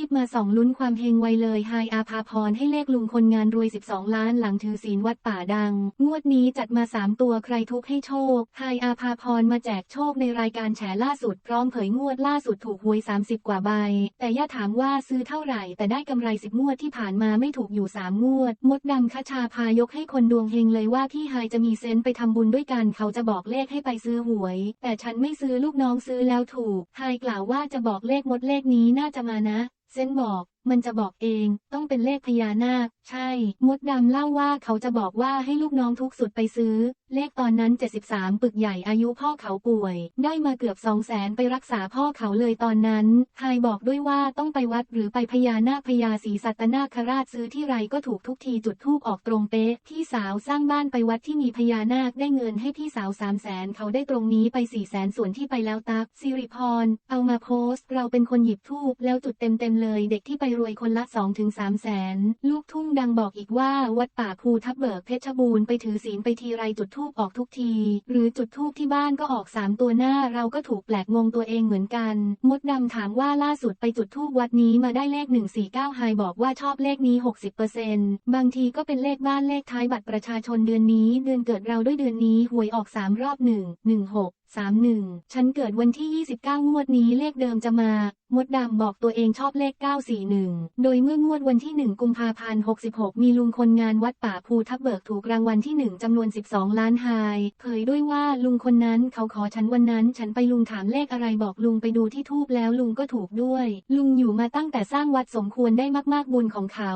รีบมาส่องลุ้นความเฮงไวเลยไฮอาภาพรให้เลขลุงคนงานรวย 12 ล้านหลังถือศีลวัดป่าดัง งวดนี้จัดมา 3 ตัวใครทุกให้โชคไฮอาภาพรมาแจกโชคในรายการแฉล่าสุดพร้อมเผยงวดล่าสุดถูกหวย 30 กว่าใบ แต่ย่าถามว่าซื้อเท่าไหร่ แต่ได้กำไรสิบงวดที่ผ่านมาไม่ถูกอยู่ 3 งวด มดดำคชาพายกให้คนดวงเฮงเลยว่าพี่ไฮจะมีเซนไปทำบุญด้วยกันเขาจะบอกเลขให้ไปซื้อหวย แต่ฉันไม่ซื้อลูกน้องซื้อแล้วถูกไฮกล่าวว่าจะบอกเลขมดเลขนี้น่าจะมานะเซนบอก มันจะบอกเอง ต้องเป็นเลขพญานาค ใช่ มดดำเล่าว่าเขาจะบอกว่าให้ลูกน้องทุกสุดไปซื้อ เลขตอนนั้น 73 ปึกใหญ่อายุพ่อเขาป่วย ได้มาเกือบ2 0 0แสนไปรักษาพ่อเขาเลยตอนนั้นไฮบอกด้วยว่าต้องไปวัดหรือไปพญานาคพญาศรีสัตนาคราชซื้อที่ไรก็ถูกทุกทีจุดทูปออกตรงเป๊ะพี่สาวสร้างบ้านไปวัดที่มีพญานาคได้เงินให้พี่สาว3 0 0แสนเขาได้ตรงนี้ไป4 0 0แสนส่วนที่ไปแล้วตักสิริพรเอามาโพสต์ เราเป็นคนหยิบทูบแล้วจุดเต็มเต็มๆเลย เด็กที่ไปรวยคนละ 2-3 แสน ลูกทุ่งดังบอกอีกว่า วัดป่าภูทับเบิกเพชรบูรณ์ไปถือศีลไปทีไรจุดทูบออกทุกที หรือจุดทูบที่บ้านก็ออก 3 ตัวหน้าเราก็ถูกแปลกงงตัวเองเหมือนกัน มดดำถามว่าล่าสุดไปจุดทูบวัดนี้มาได้เลข 149ไฮบอกว่าชอบเลขนี้ 60%บางทีก็เป็นเลขบ้านเลขท้ายบัตรประชาชนเดือนนี้ เดือนเกิดเราด้วยเดือนนี้หวยออก3รอบ1 16 31 ฉันเกิดวันที่ 29 งวดนี้เลขเดิมจะมา มดดำบอกตัวเองชอบเลข 941 โดยเมื่องวดวันที่ 1 กุมภาพันธ์ 66 มีลุงคนงานวัดป่าภูทับเบิกถูกรางวัลที่ 1จำนวน 12 ล้านไฮเผยด้วยว่าลุงคนนั้นเขาขอฉันวันนั้น ฉันไปลุงถามเลขอะไรบอกลุงไปดูที่ทูบแล้วลุงก็ถูกด้วย ลุงอยู่มาตั้งแต่สร้างวัดสมควรได้มากๆบุญของเขา